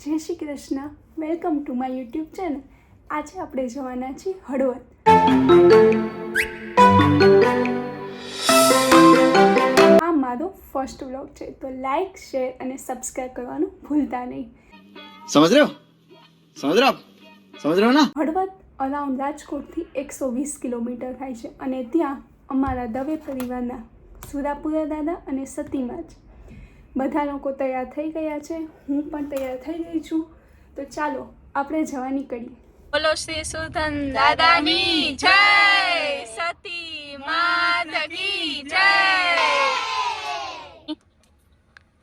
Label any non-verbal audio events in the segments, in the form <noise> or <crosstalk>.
Jai Shri Krishna. Welcome to my YouTube channel આજે આપણે જવાના છીએ હળવદ. આ મારો ફર્સ્ટ વ્લોગ છે તો લાઈક શેર અને સબસ્ક્રાઈબ કરવાનું ભૂલતા નહીં. સમજ રહ્યો? સમજ રહ્યો હળવદ અરાઉન્ડ રાજકોટથી એકસો વીસ કિલોમીટર થાય છે અને ત્યાં અમારા દવે પરિવારના સુરાપુરા દાદા અને સતીમાં જ બધા લોકો તૈયાર થઈ ગયા છે. હું પણ તૈયાર થઈ ગઈ છું. તો ચાલો આપણે જવા નીકળીએ બોલો શ્રી સુધન દાદાની જય! સતી માતા કી જય!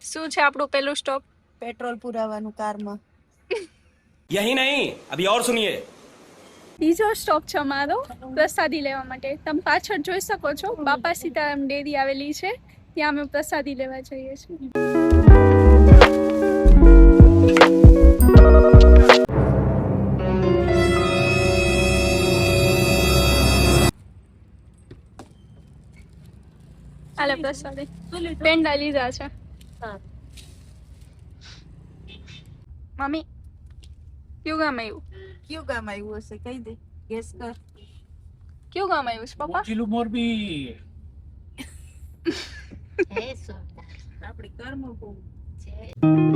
શું છે આપણું પેલું સ્ટોપ? પેટ્રોલ પુરાવાનું કારમાં. યહી નહીં અભી ઓર સુનિયે. બીજો સ્ટોપ છે અમારો પ્રસાદી લેવા માટે. તમે પાછળ જોઈ શકો છો બાપા સીતારામ ડેરી આવેલી છે. ત્યાં અમે પ્રસાદી લેવા જઈએ છીએ. આલે પ્રસાદી. પેંડા લીધા છે. મમ્મી કયું ગામ આવ્યું? કયું ગામ આવ્યું હશે? કહી દે. ગેસ કર. કયું ગામ આવ્યું છે પપ્પા? મોરબી. પ્રભુ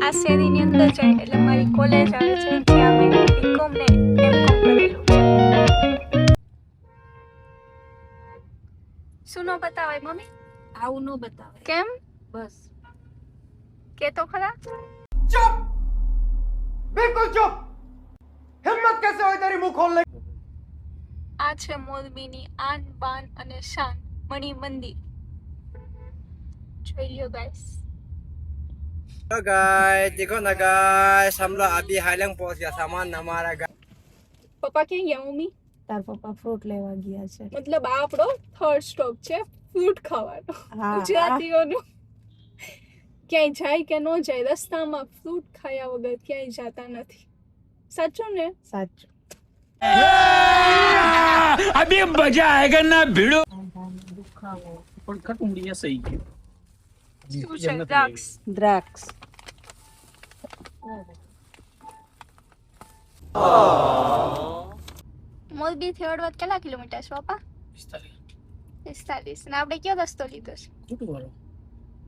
આ શેરીની અંદર જાય એટલે મારી કોલેજ આવે છે જ્યાં મેં બીકોમ ને એમકોમ કરેલું શું ન બતાવાય મમ્મી? આવું ન બતાવાય. કેમ? બસ. કે તો ખરા? ચૂપ! બિલકુલ ચૂપ! હિંમત કેસે હોય તારી મુખ ખોલ આ છે મોરબીની આન બાન અને શાન. મણી મંદિર જોઈ ગાઈસ હેલો ગાઈસ દેખો ના ગાઈસ હમ લોગ અભી હાલંગ પહોંચ ગયા સામાન હમારા ગાઈસ પપ્પા ક્યાં ગયા મમ્મી? તાર પપ્પા ફ્રૂટ લેવા ગયા છે. મતલબ આપણો થર્ડ સ્ટોપ છે ફ્રૂટ ખાવાનો ગુજરાતીઓનું. ક્યાંય જાય કે ન જાય રસ્તામાં ફ્રૂટ ખાયા વગર ક્યાંય જતા નથી. સાચું ને? સાચું. અભી મજા આયેગા ના ભીડો પણ ખટુંડી એ સહી ગયું. શું છે દ્રાક્ષ? દ્રાક્ષ. મોરબી થી હળવદ કેટલા કિલોમીટર છે પપ્પા પિસ્તાલીસ. ને આપણે કયો રસ્તો લીધો છે?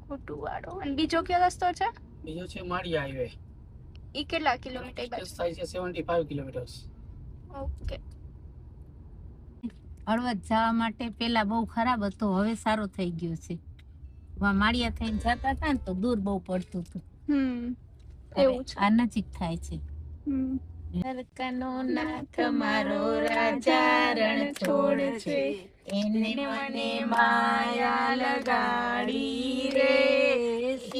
ખોટું વાળો અને બીજો કયો રસ્તો છે? બીજો છે માળી હાઈવે. એ કેટલા કિલોમીટર બાજુ? થાય છે seventy five kilometres. Okay Halvad જવા માટે પેલા બહુ ખરાબ હતો હવે સારો થઈ ગયો છે. માળિયા થઈને જતા હતા ને તો દૂર બહુ પડતું હતું. એવું આ નજીક થાય છે. નરકનો નાથ મારો રાજા રણ છોડ છે. એને મને માયા લગાડી રે.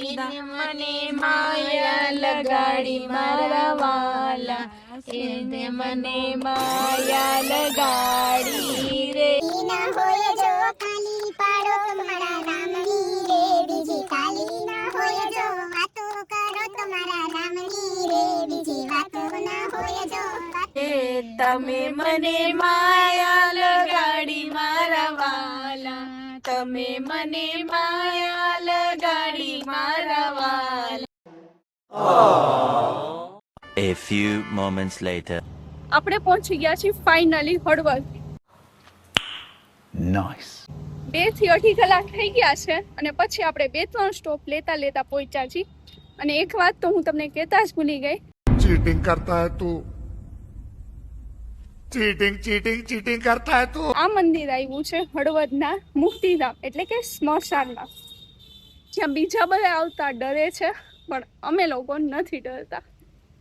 એને મને માયા લગાડી મારા વાલા. એને મને માયા લગાડી રે. ના હોય જો ખાલી પાડો તમારા રામની રે. બીજી ખાલી ના હોય જો વાતો કરો તમારા રામની રે. બીજી વાતો ના હોય જો એ તમે મને માયા લગાડી મારા વાલા. તમે મને માયા લગાડી મારા વાલા. Few moments later. આપણે પહોંચી ગયા છીએ ફાઇનલી હળવદ નાઇસ બેથી અઢી કલાક થઈ ગયા છે અને પછી આપણે બે ત્રણ સ્ટોપ લેતા લેતા પહોંચ્યા છીએ. અને એક વાત તો હું તમને કહેતા જ ભૂલી ગઈ. ચીટિંગ કરતા હે તું. ચીટિંગ ચીટિંગ ચીટિંગ કરતા હે તું. આ મંદિર આવ્યું છે હળવદના મુક્તિધામ એટલે કે સ્મશાનમાં જ્યાં બીજા બધા આવતા ડરે છે પણ અમે લોકો નથી ડરતા.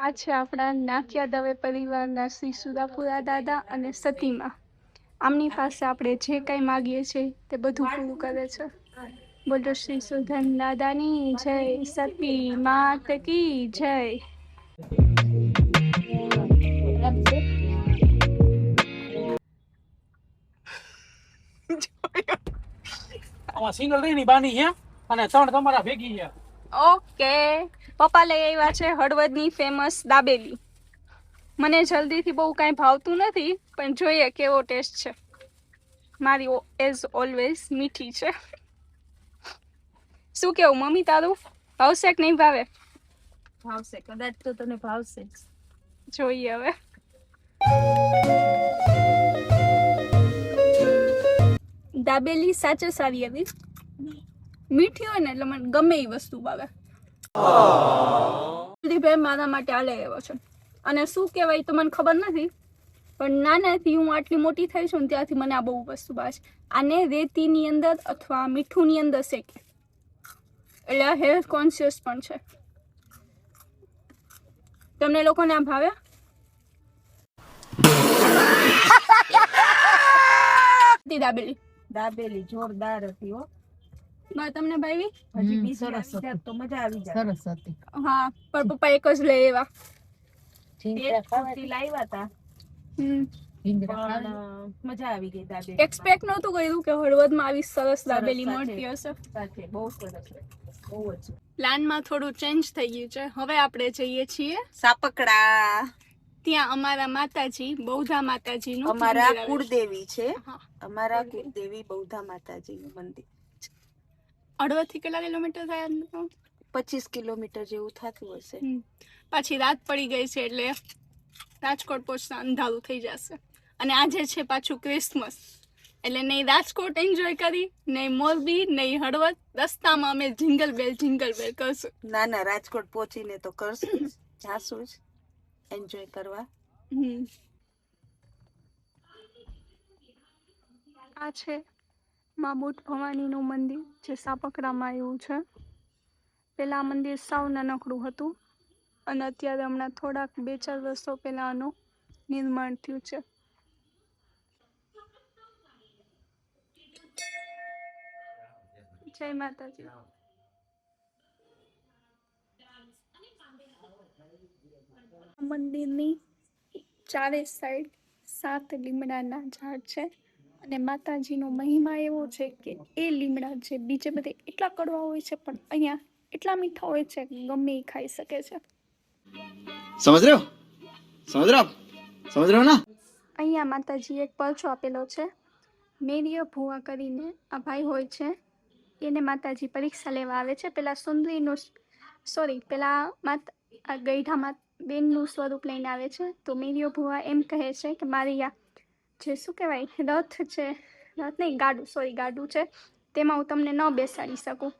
આ છે આપણા નાખ્યા દવે પરિવારના શ્રી સુરાપુરા દાદા અને સતીમાં. આમની પાસે આપણે જે કાંઈ માગીએ છીએ તે બધું પૂરું કરે છે. બોલો શ્રી સુધન દાદાની જય, સતી માત કી જય. સિંગલ રહી ની બાની છે અને ત્રણ તમારા ભેગી છે. ઓકે. પપ્પા લઈ આવ્યા છે હળવદની ફેમસ દાબેલી. મને જલ્દીથી બહુ કાંઈ ભાવતું નથી પણ જોઈએ કેવો ટેસ્ટ છે. મારી એઝ ઓલવેઝ મીઠી છે. શું કેવું મમ્મી તારું? ભાવશે કે નહીં ભાવે? ભાવશે કદાચ તો તને ભાવશે જોઈએ હવે. દાબેલી સાચે સારી હતી મીઠી હોય ને એટલે મને ગમે એ વસ્તુ ભાવે. કુલદીપભાઈ મારા માટે આ લઈ આવ્યો છે. અને શું કહેવાય તો મને ખબર નથી પણ નાનાથી હું આટલી મોટી થઈ છું ને ત્યાંથી મને આ બહુ વસ્તુ ભાવે છે. આને રેતીની અંદર અથવા મીઠુંની અંદર શેકે. એટલે હેલ્થ કોન્શિયસ પણ છે. તમને લોકોને આ ભાવે? <laughs> દાબેલી. દાબેલી જોરદાર હતી હો. તમને ભાઈ હજી બીજી સરસ તો મજા આવી જાય સરસ હતી. હા પણ પપ્પા એક જ લઈ એવા. લાવ્યા હતા મજા આવી ગઈ દાબેલી એક્સપેક્ટ નહોતું કર્યું કે હળવદમાં આવી સરસ દાબેલી મળતી હશે. સાથે બહુ સરસ બહુ જ પ્લાનમાં થોડું ચેન્જ થઈ ગયું છે. હવે આપણે જઈએ છીએ સાપકડા. ત્યાં અમારા માતાજી બૌદ્ધા માતાજીનું અમારા. કુળદેવી છે. અમારા કુળદેવી બૌદ્ધા માતાજીનું મંદિર. હળવદથી કેટલા કિલોમીટર થયા પચીસ કિલોમીટર જેવું થતું હશે. પાછી રાત પડી ગઈ છે એટલે રાજકોટ પહોંચતા અંધારું થઈ જશે. અને આજે છે પાછું ક્રિસમસ. એટલે નહીં રાજકોટ એન્જોય કરી નહીં મોરબી નહીં હળવદ રસ્તામાં અમે જિંગલ બેલ જિંગલ બેલ કરશું. ના ના રાજકોટ પહોંચીને તો કરશું જાશું જ. એન્જોય કરવા. હમ. આ છે મા બુટ ભવાનીનું મંદિર જે સાપકડામાં આવ્યું છે. પહેલાં મંદિર સાવ નાનકડું હતું અને અત્યારે હમણાં થોડાક બે ચાર વર્ષો પહેલાં આનું નિર્માણ થયું છે. જય માતાજી. મંદિરની ચારે સાઈડ સાત લીમડાના ઝાડ છે. અને માતાજીનો મહિમા એવો છે કે એ લીમડા છે બીજે બધે એટલા કડવા હોય છે પણ અહીંયા એટલા મીઠા હોય છે ગમે એ ખાઈ શકે છે. સમજ રહ્યો? સમજ ના? અહીંયા માતાજી એક પરચો આપેલો છે. મેરિય ભુવા કરીને આ ભાઈ હોય છે. એને માતાજી પરીક્ષા લેવા આવે છે. પેલા સુંદરીનું સોરી પેલા માતા ગઈઢામાં બેનનું સ્વરૂપ લઈને આવે છે. તો મેરીઓ ભુવા એમ કહે છે કે મારી આ જે શું કહેવાય, રથ છે, રથ નહીં, ગાડું સોરી ગાડું છે, તેમાં હું તમને ન બેસાડી શકું.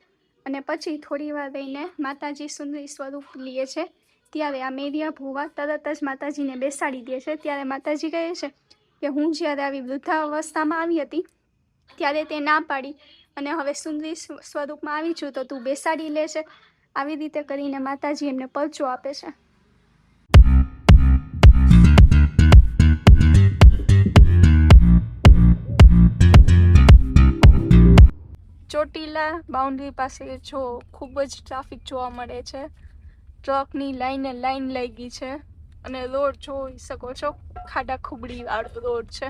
અને પછી થોડી વાર રહીને માતાજી સુંદરી સ્વરૂપ લે છે. ત્યારે આ મેરિયા ભુવા તરત જ માતાજીને બેસાડી દે છે. ત્યારે માતાજી કહે છે કે હું જ્યારે આવી વૃદ્ધાવસ્થામાં આવી હતી, ત્યારે તે ના પાડી. અને હવે સુંદરી સ્વરૂપમાં આવી છું તો તું બેસાડી લે છે. આવી રીતે કરીને માતાજી એમને પરચો આપે છે. ચોટીલા બાઉન્ડ્રી પાસે જો ખૂબ જ ટ્રાફિક જોવા મળે છે ટ્રકની લાઈને લાઈન લાગી છે અને રોડ જોઈ શકો છો, ખાડા ખુબડી વાળો રોડ છે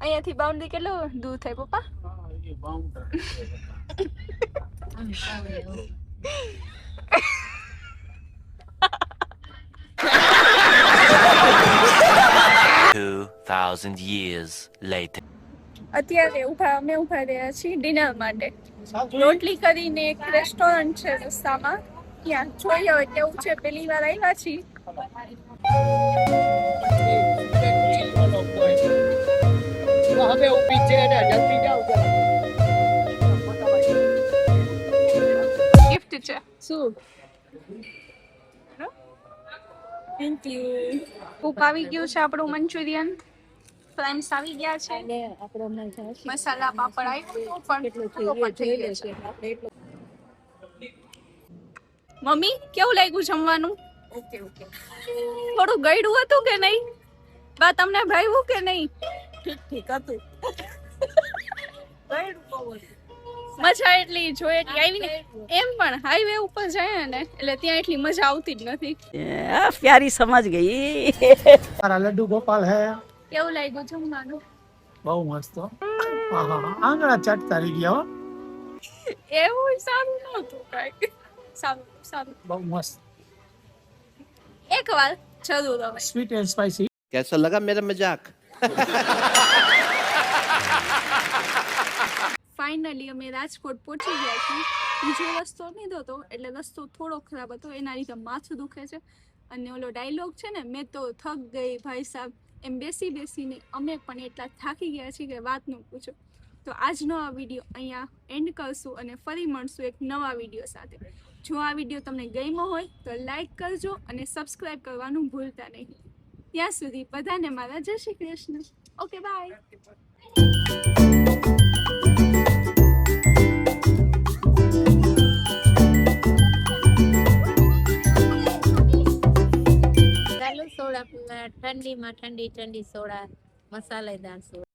અહીંયાથી બાઉન્ડ્રી કેટલો દૂર થાય પપ્પા. Two thousand years later. અત્યારે ઊભા અમે ઊભા રહ્યા છીએ ડિનર માટે? રોટલી કરીને એક રેસ્ટોરન્ટ છે રસ્તામાં. ત્યાં જોઈએ હવે કેવું છે. પેલી વાર આવ્યા છીએ. હવે ઊભી છે. જલ્દી જાઓ ગિફ્ટ છે શું? થેન્ક યુ સૂપ આવી ગયું છે આપણું મંચુરિયન. પ્રાઇમ્સ આવી ગયા છે. મસાલા પાપડ આવ્યું પણ મમ્મી કેવું લાગ્યું જમવાનું? ઓકે ઓકે થોડું ગળ્યું હતું કે નહીં? બા તમને ભાવ્યું કે નહીં? ઠીક ઠીક હતું. મજા એટલી જોઈએ એટલી આવી ને એમ પણ હાઈવે ઉપર જાય ને એટલે ત્યાં એટલી મજા આવતી જ નથી. પ્યારી સમજ ગઈ. લડ્ડુ ગોપાલ હે. કેવું લાગ્યું છે જમવાનું બહુ મસ્ત. આંગળા ચાટતા રહી ગયો એવું સારું નહોતું કંઈક. સારું સારું. બહુ મસ્ત. એક વાર જરૂર હવે. સ્વીટ એન્ડ મેરા મજાક? ફાઇનલી અમે રાજકોટ પહોંચી ગયા છીએ. બીજો રસ્તો લીધો હતો એટલે રસ્તો થોડો ખરાબ હતો. એના લીધે માથું દુખે છે. અને ઓલો ડાયલોગ છે ને મેં તો થક ગઈ ભાઈ સાહેબ. એમ બેસી બેસીને અમે પણ એટલા થાકી ગયા છીએ કે વાત ન પૂછો. તો આજનો આ વીડિયો અહીંયા એન્ડ કરશું અને ફરી મળશું એક નવા વીડિયો સાથે. જો આ વીડિયો તમને ગમ્યો હોય તો લાઈક કરજો અને સબસ્ક્રાઈબ કરવાનું ભૂલતા નહીં. ત્યાં સુધી બધાને મારા જય શ્રી કૃષ્ણ. ઓકે બાય ઠંડીમાં ઠંડી ઠંડી સોડા મસાલેદાર સોડા.